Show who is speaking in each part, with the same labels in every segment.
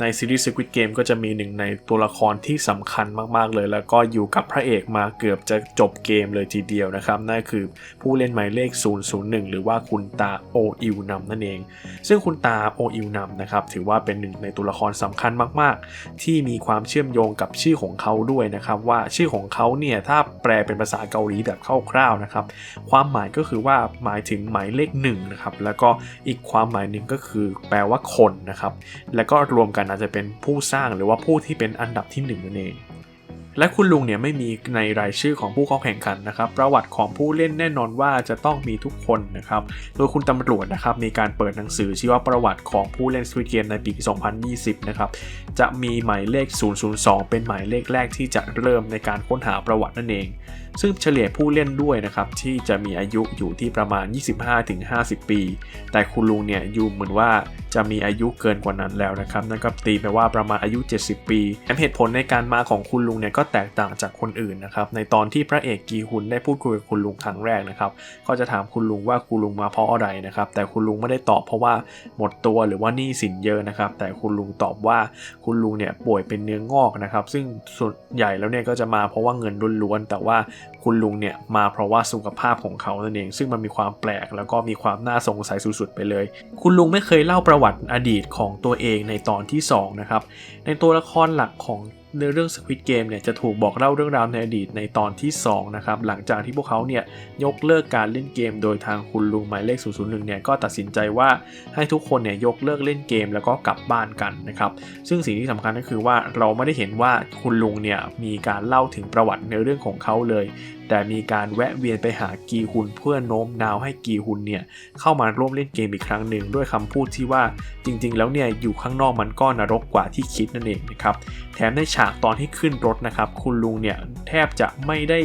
Speaker 1: ในซีรีส์ Squid Game ก็จะมีหนึ่งในตัวละครที่สำคัญมากๆเลย แล้วก็อยู่กับพระเอกมาเกือบจะจบเกมเลยทีเดียวนะครับ นั่นคือผู้เล่นหมายเลข 001 หรือว่าคุณตาโออิวนำนั่นเอง ซึ่งคุณตาโออิวนำนะครับถือว่าเป็นหนึ่งในตัวละครสำคัญมากๆ ที่มีความเชื่อมโยงกับชื่อของเขาด้วยนะครับ ว่าชื่อของเขาเนี่ยถ้าแปลเป็นภาษาเกาหลีแบบคร่าวๆนะครับความหมายก็คือว่าหมายถึงหมายเลขหนึ่งนะครับแล้วก็อีกความหมายหนึ่งก็คือแปลว่าคนนะครับแล้วก็รวมกันอาจจะเป็นผู้สร้างหรือว่าผู้ที่เป็นอันดับที่หนึ่งนั่นเอง และคุณลุงเนี่ยไม่มีในรายชื่อของผู้เข้าแข่งขันนะครับ ประวัติของผู้เล่นแน่นอนว่าจะต้องมีทุกคนนะครับ โดยคุณตำรวจนะครับมีการเปิดหนังสือชื่อว่าประวัติของผู้เล่น Squid Game ในปี 2020 นะครับ จะมีหมายเลข 002 เป็นหมายเลขแรกที่จะเริ่มในการค้นหาประวัตินั่นเองซึ่งเฉลี่ยผู้เล่นด้วยนะครับ ที่จะมีอายุอยู่ที่ประมาณ 25-50 ปี แต่คุณลุงเนี่ยอยู่เหมือนว่า จะมีอายุเกินกว่านั้นแล้วนะครับนั่นก็ตีไปว่าประมาณอายุ 70 ปีแถมเหตุผลในการมาของคุณลุงเนี่ยก็แตกต่างจากคนอื่นนะครับในตอนที่พระเอกกีฮุนได้พูดคุยกับคุณลุงครั้งแรกนะครับก็จะถามคุณลุงว่าคุณลุงมาเพราะอะไรนะครับแต่คุณลุงไม่ได้ตอบเพราะว่าหมดตัวหรือว่าหนี้สินเยอะนะครับแต่คุณลุงตอบว่าคุณลุงเนี่ยป่วยเป็นเนื้องอกนะครับซึ่งส่วนใหญ่แล้วเนี่ยก็จะมาเพราะว่าเงินล้วนๆแต่ว่าคุณลุงเนี่ยมาเพราะว่าสุขภาพของเขานั่นเอง ซึ่งมันมีความแปลกแล้วก็มีความน่าสงสัยสุดๆไปเลย คุณลุงไม่เคยเล่าประวัติวัติอดีตของตัวเองในตอนที่2นะครับ ในตัวละครหลักของเนื้อเรื่อง Squid Game เนี่ยจะถูกบอกเล่าเรื่องราวในอดีตในตอนที่2นะครับหลังจากที่พวกเขาเนี่ยยกเลิกการเล่นเกม โดยทางคุณลุงหมายเลข 001 เนี่ยก็ตัดสินใจว่าให้ทุกคนเนี่ยยกเลิกเล่นเกมแล้วก็กลับบ้านกันนะครับซึ่งสิ่งที่สำคัญก็คือว่าเราไม่ได้เห็นว่าคุณลุงเนี่ยมีการเล่าถึงประวัติในเรื่องของเขาเลย แต่มีการแวะเวียนไปหากีฮุนเพื่อโน้มน้าวให้กีฮุนเนี่ยเข้ามาร่วมเล่นเกมอีกครั้งหนึ่งด้วยคำพูดที่ว่าจริง ๆ แล้วเนี่ยอยู่ข้างนอกมันก็นรกกว่าที่คิดนั่นเองนะครับแถมในฉากตอนที่ขึ้นรถนะครับคุณลุงเนี่ยแทบจะไม่ได้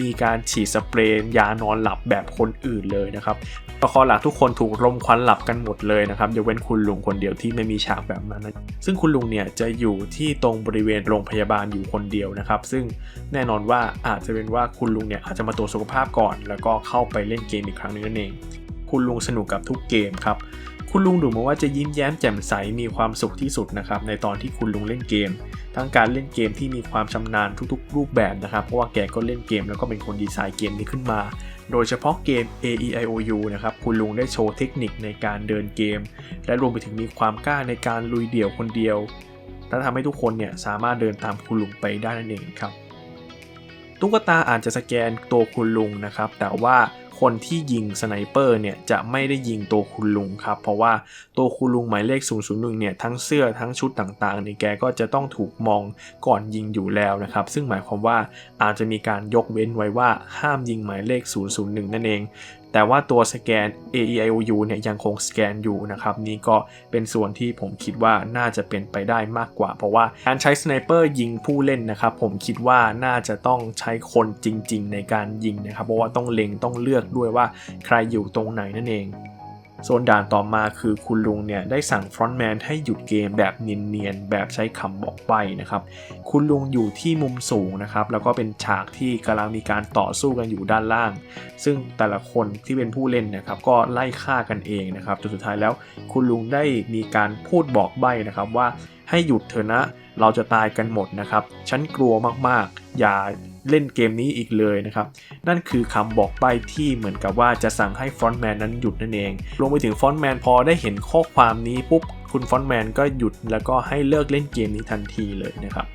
Speaker 1: มีการฉีดสเปรย์ยานอนหลับแบบคนอื่นเลยนะครับตัวละครหลักทุกคนถูกลมควันหลับกันหมดเลยนะครับยกเว้นคุณลุงคนเดียวที่ไม่มีฉากแบบนั้นนะซึ่งคุณลุงเนี่ยจะอยู่ที่ตรงบริเวณโรงพยาบาลอยู่คนเดียวนะครับ ซึ่งแน่นอนว่าอาจจะเป็นว่าคุณลุงเนี่ยอาจจะมาตรวจสุขภาพก่อน แล้วก็เข้าไปเล่นเกมอีกครั้งนึงนั่นเอง คุณลุงสนุกกับทุกเกมครับ คุณลุงดูเหมือนว่าจะยิ้มแย้มแจ่มใสมีความสุขที่สุดนะครับในตอนที่คุณลุงเล่นเกม ทั้งการเล่นเกมที่มีความชำนาญทุกๆ รูปแบบนะครับ เพราะว่าแกก็เล่นเกมแล้วก็เป็นคนดีไซน์เกมนี้ขึ้นมา โดยเฉพาะเกม A E I O U นะครับคุณลุงได้โชว์เทคนิคในการเดินเกม และรวมไปถึงมีความกล้าในการลุยเดี่ยวคนเดียวและทำให้ทุกคนเนี่ยสามารถเดินตามคุณลุงไปได้นั่นเองครับ ตุ๊กตาอาจจะสแกนตัวคุณลุงนะครับ แต่ว่าคนที่ยิงสไนเปอร์เนี่ยจะไม่ได้ยิงตัวคุณลุงครับ เพราะว่าตัวคุณลุงหมายเลข 001 เนี่ยทั้งเสื้อทั้งชุดต่างๆนี่แกก็จะต้องถูกมองก่อนยิงอยู่แล้วนะครับ ซึ่งหมายความว่าอาจจะมีการยกเว้นไว้ว่าห้ามยิงหมายเลข 001 นั่นเอง แต่ว่าตัวสแกน A E I O U เนี่ยยังคงสแกนอยู่นะครับ นี่ก็เป็นส่วนที่ผมคิดว่าน่าจะเป็นไปได้มากกว่า เพราะว่าการใช้สไนเปอร์ยิงผู้เล่นนะครับ ผมคิดว่าน่าจะต้องใช้คนจริง ๆ ในการยิงนะครับ เพราะว่าต้องเล็งต้องเลือกด้วยว่าใครอยู่ตรงไหนนั่นเอง โซนด่านต่อมาคือคุณลุงเนี่ยได้สั่งฟรอนต์แมนให้หยุดเกมแบบเนียนๆแบบใช้คำบอกใบนะครับ คุณลุงอยู่ที่มุมสูงนะครับ แล้วก็เป็นฉากที่กำลังมีการต่อสู้กันอยู่ด้านล่าง ซึ่งแต่ละคนที่เป็นผู้เล่นนะครับ ก็ไล่ฆ่ากันเองนะครับจนสุดท้ายแล้วคุณลุงได้มีการพูดบอกใบนะครับว่าให้หยุดเถอะนะ เราจะตายกันหมดนะครับ ฉันกลัวมากๆ อย่า เล่นเกมนี้อีกเลยนะครับ นั่นคือคำบอกใบ้ที่เหมือนกับว่าจะสั่งให้ฟอนต์แมนนั้นหยุดนั่นเอง รวมไปถึงฟอนต์แมนพอได้เห็นข้อความนี้ปุ๊บ คุณฟอนต์แมนก็หยุดแล้วก็ให้เลิกเล่นเกมนี้ทันทีเลยนะครับ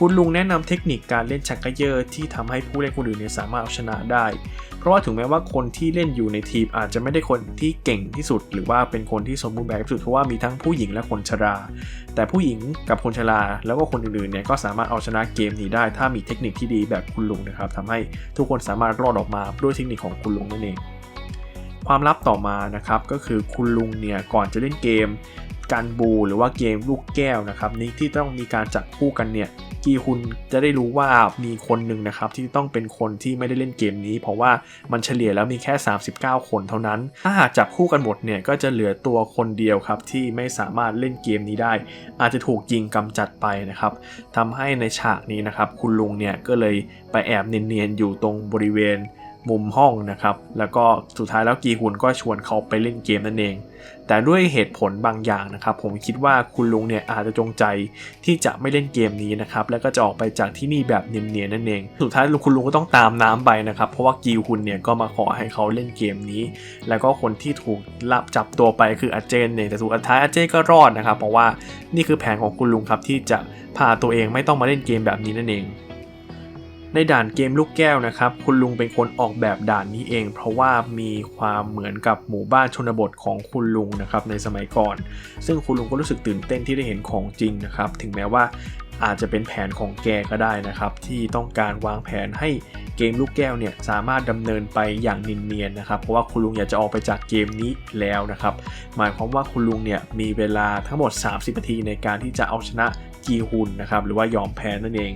Speaker 1: คุณลุงแนะนำเทคนิคการเล่นชักเกยอร์ที่ทำให้ผู้เล่นคนอื่นเนี่ยสามารถเอาชนะได้ เพราะว่าถึงแม้ว่าคนที่เล่นอยู่ในทีมอาจจะไม่ได้คนที่เก่งที่สุด หรือว่าเป็นคนที่สมบูรณ์แบบที่สุดเพราะว่ามีทั้งผู้หญิงและคนชรา แต่ผู้หญิงกับคนชราแล้วก็คนอื่นๆเนี่ยก็สามารถเอาชนะเกมนี้ได้ ถ้ามีเทคนิคที่ดีแบบคุณลุงนะครับทำให้ทุกคนสามารถรอดออกมาด้วยเทคนิคของคุณลุงนั่นเอง ความลับต่อมานะครับก็คือคุณลุงเนี่ยก่อนจะเล่นเกมการบูหรือว่าเกมลูกแก้วนะครับนี่ที่ต้องมีการจับคู่กันเนี่ย กีฮุณจะได้รู้ว่ามีคนหนึ่งนะครับที่ต้องเป็นคนที่ไม่ได้เล่นเกมนี้ เพราะว่ามันเฉลี่ยแล้วมีแค่ 39 คนเท่านั้น ถ้าหากจับคู่กันหมดเนี่ยก็จะเหลือตัวคนเดียวครับที่ไม่สามารถเล่นเกมนี้ได้ อาจจะถูกยิงกำจัดไปนะครับทำให้ในฉากนี้นะครับคุณลุงเนี่ยก็เลยไปแอบเนียนๆอยู่ตรงบริเวณ มุมห้องนะครับ แล้วก็สุดท้ายแล้วกีฮุนก็ชวนเขาไปเล่นเกมนั่นเอง แต่ด้วยเหตุผลบางอย่างนะครับ ผมคิดว่าคุณลุงเนี่ยอาจจะจงใจที่จะไม่เล่นเกมนี้นะครับ แล้วก็จะออกไปจากที่นี่แบบเนียนๆนั่นเอง สุดท้ายคุณลุงก็ต้องตามน้ำไปนะครับ เพราะว่ากีฮุนเนี่ยก็มาขอให้เขาเล่นเกมนี้ แล้วก็คนที่ถูกลับจับตัวไปคืออาเจนเนี่ย แต่สุดท้ายอาเจนก็รอดนะครับ เพราะว่านี่คือแผนของคุณลุงครับที่จะพาตัวเองไม่ต้องมาเล่นเกมแบบนี้นั่นเอง ในด่านเกมลูกแก้วนะครับ คุณลุงเป็นคนออกแบบด่านนี้เอง เพราะว่ามีความเหมือนกับหมู่บ้านชนบทของคุณลุงนะครับในสมัยก่อน ซึ่งคุณลุงก็รู้สึกตื่นเต้นที่ได้เห็นของจริงนะครับ ถึงแม้ว่าอาจจะเป็นแผนของแกก็ได้นะครับ ที่ต้องการวางแผนให้เกมลูกแก้วเนี่ยสามารถดำเนินไปอย่างนินเนียนนะครับ เพราะว่าคุณลุงอยากจะออกไปจากเกมนี้แล้วนะครับ หมายความว่าคุณลุงเนี่ยมีเวลาทั้งหมด 30นาทีในการที่จะเอาชนะ กีฮุนนะครับหรือว่ายอมแพ้นั่นเอง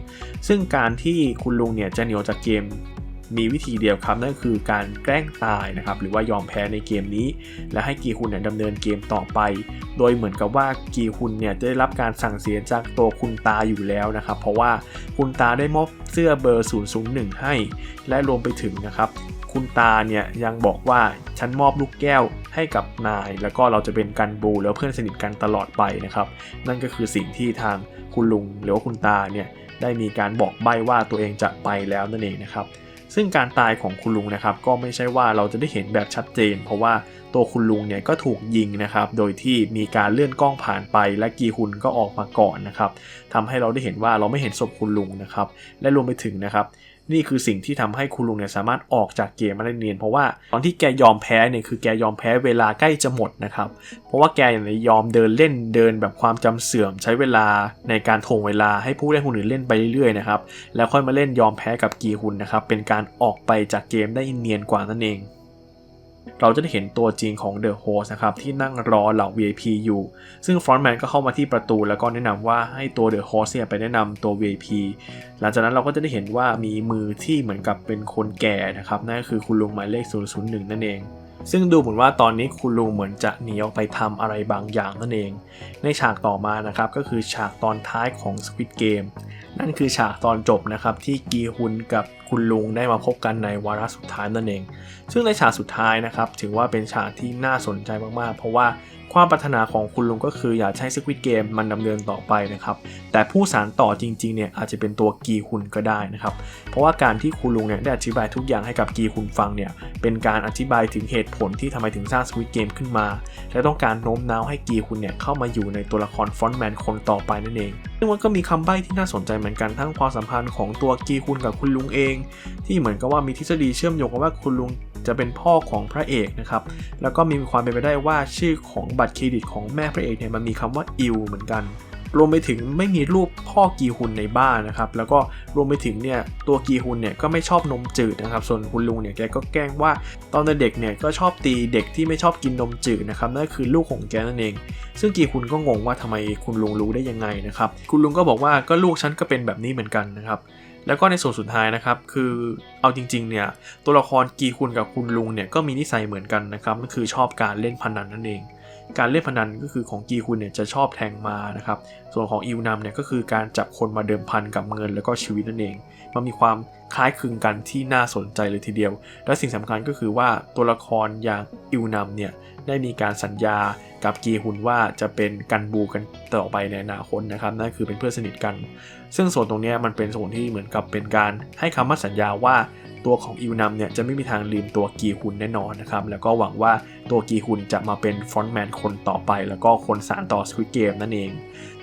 Speaker 1: ซึ่งการที่คุณลุงเนี่ยจะเหนียวจากเกมมีวิธีเดียวครับนั่นคือการแกล้งตายนะครับหรือว่ายอมแพ้ในเกมนี้ และให้กีฮุนเนี่ยดำเนินเกมต่อไป โดยเหมือนกับว่ากีฮุนเนี่ยจะได้รับการสั่งเสียจากตัวคุณตาอยู่แล้วนะครับ เพราะว่าคุณตาได้มอบเสื้อเบอร์001ให้ และรวมไปถึงนะครับ คุณตาเนี่ยยังบอกว่าฉันมอบลูกแก้วให้กับนาย แล้วก็เราจะเป็นกันบูแล้วเพื่อนสนิทกันตลอดไปนะครับ นั่นก็คือสิ่งที่ทางคุณลุงหรือว่าคุณตาเนี่ยได้มีการบอกใบ้ว่าตัวเองจะไปแล้วนั่นเองนะครับ ซึ่งการตายของคุณลุงนะครับ ก็ไม่ใช่ว่าเราจะได้เห็นแบบชัดเจน เพราะว่าตัวคุณลุงเนี่ยก็ถูกยิงนะครับ โดยที่มีการเลื่อนกล้องผ่านไป และกีฮุนก็ออกมาก่อนนะครับทำให้เราได้เห็นว่าเราไม่เห็นศพคุณลุงนะครับ และรวมไปถึงนะครับ นี่คือสิ่งที่ทำให้คุณลุงเนี่ยสามารถออกจากเกมมาได้เนียน เพราะว่าตอนที่แกยอมแพ้เนี่ยคือแกยอมแพ้เวลาใกล้จะหมดนะครับ เพราะว่าแกเนี่ยยอมเดินเล่นเดินแบบความจำเสื่อมใช้เวลาในการทวงเวลาให้ผู้เล่นคนอื่นเล่นไปเรื่อยๆนะครับแล้วค่อยมาเล่นยอมแพ้กับกีฮุนนะครับเป็นการออกไปจากเกมได้เนียนกว่านั่นเอง เราจะได้เห็นตัวจริงของเดอะโฮสนะครับที่นั่งรอเหล่า VIP อยู่ ซึ่งฟรอนต์แมนก็เข้ามาที่ประตูแล้วก็แนะนำว่าให้ตัวเดอะโฮสเนี่ยไปแนะนำตัว VIP หลังจากนั้นเราก็จะได้เห็นว่ามีมือที่เหมือนกับเป็นคนแก่นะครับนั่นก็คือคุณลุงหมายเลข001 นั่นเอง ซึ่งดูเหมือนว่าตอนนี้คุณลุงเหมือนจะหนีออกไปทำอะไรบางอย่างนั่นเอง ในฉากต่อมานะครับก็คือฉากตอนท้ายของ Squid Game นั่นคือฉากตอนจบนะครับที่กีฮุนกับคุณลุงได้มาพบกันในวาระสุดท้ายนั่นเอง ซึ่งในฉากสุดท้ายนะครับถือว่าเป็นฉากที่น่าสนใจมากๆ เพราะว่า ความปรารถนาของคุณลุงก็คืออยากให้ Squid Game มันดำเนินต่อไปนะครับ แต่ผู้สารต่อจริงๆเนี่ยอาจจะเป็นตัวกีฮุนก็ได้นะครับ เพราะว่าการที่คุณลุงเนี่ยได้อธิบายทุกอย่างให้กับกีฮุนฟังเนี่ยเป็นการอธิบายถึงเหตุผลที่ทำไมถึงสร้าง Squid Game ขึ้นมา และต้องการโน้มน้าวให้กีฮุนเนี่ยเข้ามาอยู่ในตัวละครฟอนต์แมนคนต่อไปนั่นเองซึ่งมันก็มีคำใบ้ที่น่าสนใจเหมือนกันทั้งความสัมพันธ์ของตัวกีฮุนกับคุณลุงเอง ที่เหมือนกับว่ามีทฤษฎีเชื่อมโยงกันว่าคุณลุงจะเป็นพ่อของพระเอกนะครับแล้วก็มีความเป็นไปได้ว่าชื่อของบัตรเครดิตของแม่พระเอกเนี่ยมันมีคำว่าอิวเหมือนกัน รวมไปถึงไม่มีรูปพ่อกีฮุนในบ้านนะครับ แล้วก็รวมไปถึงเนี่ยตัวกีฮุนเนี่ยก็ไม่ชอบนมจืดนะครับ ส่วนคุณลุงเนี่ยแกก็แกล้งว่าตอนเด็กเนี่ยก็ชอบตีเด็กที่ไม่ชอบกินนมจืดนะครับนั่นคือลูกของแกนั่นเอง ซึ่งกีฮุนก็งงว่าทำไมคุณลุงรู้ได้ยังไงนะครับ คุณลุงก็บอกว่าก็ลูกฉันก็เป็นแบบนี้เหมือนกันนะครับแล้วก็ในส่วนสุดท้ายนะครับ คือเอาจริงๆเนี่ยตัวละครกีคุณกับคุณลุงเนี่ยก็มีนิสัยเหมือนกันนะครับนั่นคือชอบการเล่นพนันนั่นเอง การเล่นพนันก็คือของกีคุณเนี่ยจะชอบแทงมานะครับ ส่วนของอิวนำเนี่ยก็คือการจับคนมาเดิมพันกับเงินแล้วก็ชีวิตนั่นเอง มันมีความคล้ายคลึงกันที่น่าสนใจเลยทีเดียว และสิ่งสำคัญก็คือว่าตัวละครอย่างอิวนำเนี่ยได้มีการสัญญากับกีฮุนว่าจะเป็นกันบูกันต่อไปในอนาคตนะครับนั่นคือเป็นเพื่อนสนิทกัน ซึ่งส่วนตรงนี้มันเป็นส่วนที่เหมือนกับเป็นการให้คำมั่นสัญญาว่าตัวของอิวนำเนี่ยจะไม่มีทางลืมตัวกีฮุนแน่นอนนะครับแล้วก็หวังว่าตัวกีฮุนจะมาเป็นฟรอนต์แมนคนต่อไป แล้วก็คนสานต่อสควิตเกมนั่นเอง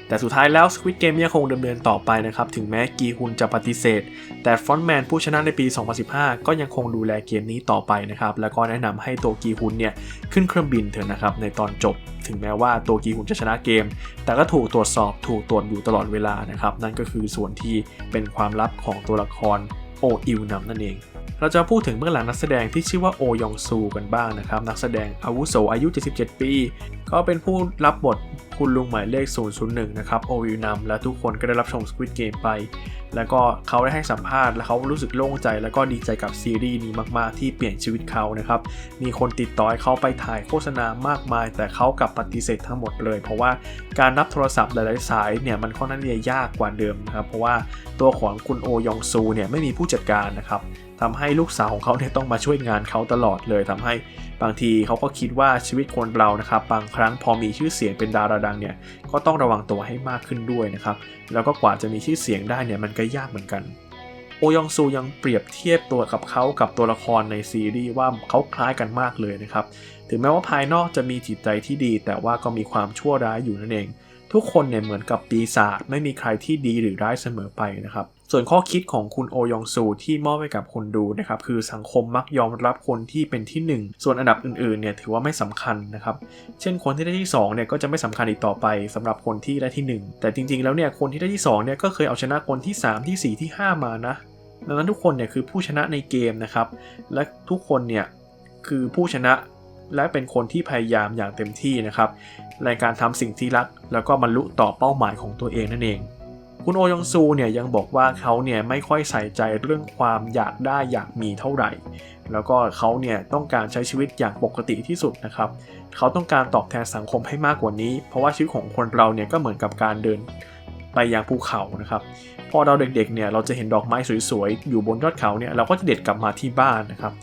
Speaker 1: แต่สุดท้ายแล้ว Squid Game ยังคงดำเนินต่อไปนะครับ ถึงแม้กีฮุนจะปฏิเสธ แต่ฟอนแมนผู้ชนะในปี 2015 ก็ยังคงดูแลเกมนี้ต่อไปนะครับ แล้วก็แนะนำให้ตัวกีฮุนเนี่ย ขึ้นเครื่องบินเถอะนะครับ ในตอนจบ ถึงแม้ว่าตัวกีฮุนจะชนะเกม แต่ก็ถูกตรวจสอบถูกตรวจอยู่ตลอดเวลานะครับ นั่นก็คือส่วนที่เป็นความลับของตัวละครโออิวนำนั่นเอง เราจะพูดถึงเบื้องหลังนักแสดงที่ชื่อว่าโอยองซูกันบ้างนะครับ นักแสดงอาวุโสอายุ 77 ปี ก็เป็นผู้รับบทคุณลุงหมายเลข 001 นะครับ โอวิวนำและทุกคนก็ได้รับชม Squid Game ไป แล้วก็เขาได้ให้สัมภาษณ์ และเขารู้สึกโล่งใจ แล้วก็ดีใจกับซีรีส์นี้มากๆ ที่เปลี่ยนชีวิตเขานะครับ มีคนติดต่อให้เขาไปถ่ายโฆษณามากมาย แต่เขากลับปฏิเสธทั้งหมดเลย เพราะว่าการนับโทรศัพท์หลายๆสายเนี่ยมันค่อนข้างจะยากกว่าเดิมนะครับ เพราะว่าตัวของคุณโอยองซูเนี่ยไม่มีผู้จัดการนะครับ ทำให้ลูกสาวของเขาเนี่ยต้องมาช่วยงานเขาตลอดเลยทำให้บางทีเขาก็คิดว่าชีวิตคนเรานะครับบางครั้งพอมีชื่อเสียงเป็นดาราดังเนี่ยก็ต้องระวังตัวให้มากขึ้นด้วยนะครับแล้วก็กว่าจะมีชื่อเสียงได้เนี่ยมันก็ยากเหมือนกันโอยองซูยังเปรียบเทียบตัวกับเขากับตัวละครในซีรีส์ว่าเขาคล้ายกันมากเลยนะครับถึงแม้ว่าภายนอกจะมีจิตใจที่ดี แต่ว่าก็มีความชั่วร้ายอยู่นั่นเอง ทุกคนเนี่ยเหมือนกับปีศาจไม่มีใครที่ดีหรือร้ายเสมอไปนะครับ ส่วนข้อคิดของคุณโอยองซูที่มอบให้กับคนดูนะครับคือสังคมมักยอมรับคนที่เป็นที่หนึ่งส่วนอันดับอื่นๆเนี่ยถือว่าไม่สำคัญนะครับ เช่นคนที่ได้ที่2เนี่ยก็จะไม่สำคัญอีกต่อไปสำหรับคนที่ได้ที่ 1 แต่จริงๆแล้วเนี่ยคนที่ได้ที่2เนี่ยก็เคยเอาชนะคนที่ 3 ที่ 4 ที่ 5 มานะ ดังนั้นทุกคนเนี่ยคือผู้ชนะในเกมนะครับ และทุกคนเนี่ยคือผู้ชนะและเป็นคนที่พยายามอย่างเต็มที่นะครับในการทำสิ่งที่รัก แล้วก็บรรลุต่อเป้าหมายของตัวเองนั่นเอง คุณโอยองซูเนี่ยยังบอกว่าเขาเนี่ยไม่ค่อยใส่ใจเรื่องความอยากได้อยากมีเท่าไหร่ แล้วก็เขาเนี่ยต้องการใช้ชีวิตอย่างปกติที่สุดนะครับ เขาต้องการตอบแทนสังคมให้มากกว่านี้ เพราะว่าชีวิตของคนเราเนี่ยก็เหมือนกับการเดินไปยังภูเขานะครับ พอเราเด็กๆเนี่ยเราจะเห็นดอกไม้สวยๆ อยู่บนยอดเขาเนี่ยเราก็จะเด็ดกลับมาที่บ้านนะครับ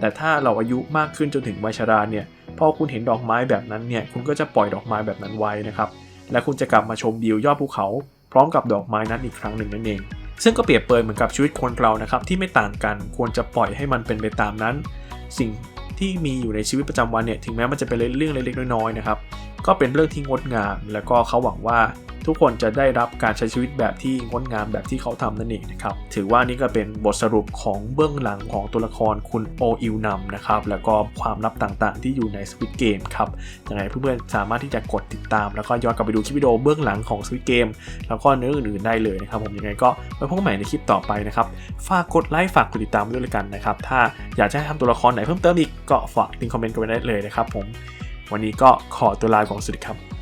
Speaker 1: แต่ถ้าเราอายุมากขึ้นจนถึงวัยชราเนี่ยพอคุณเห็นดอกไม้แบบนั้นเนี่ยคุณก็จะปล่อยดอกไม้แบบนั้นไว้นะครับ และคุณจะกลับมาชมวิวยอดภูเขา พร้อมกับดอกไม้นั้นอีกครั้งหนึ่งนั่นเอง ซึ่งก็เปรียบเปรยเหมือนกับชีวิตคนเรานะครับที่ไม่ต่างกันควรจะปล่อยให้มันเป็นไปตามนั้น สิ่งที่มีอยู่ในชีวิตประจำวันเนี่ยถึงแม้มันจะเป็นเรื่องเล็กๆน้อยๆนะครับก็เป็นเรื่องที่งดงาม แล้วก็เขาหวังว่า ทุกคนจะได้รับการใช้ชีวิตแบบที่งดงามแบบที่เขาทำนั่นเองนะครับ ถือว่านี่ก็เป็นบทสรุปของเบื้องหลังของตัวละครคุณโออิวนำนะครับ แล้วก็ความลับต่างๆ ที่อยู่ใน Squid Game ครับ ยังไงเพื่อนๆสามารถที่จะกดติดตาม แล้วก็ย้อนกลับไปดูคลิปวิดีโอเบื้องหลังของ Squid Game แล้วก็เนื้ออื่นๆได้เลยนะครับ ผมยังไงก็ไว้พบกันใหม่ในคลิปต่อไปนะครับ ฝากกดไลค์ฝากกดติดตามด้วยละกันนะครับ ถ้าอยากจะให้ทำตัวละครไหนเพิ่มเติมอีกก็ฝากทิ้งคอมเมนต์กันไว้ได้เลยนะครับผม วันนี้ก็ขอตัวลาก่อนสวัสดีครับ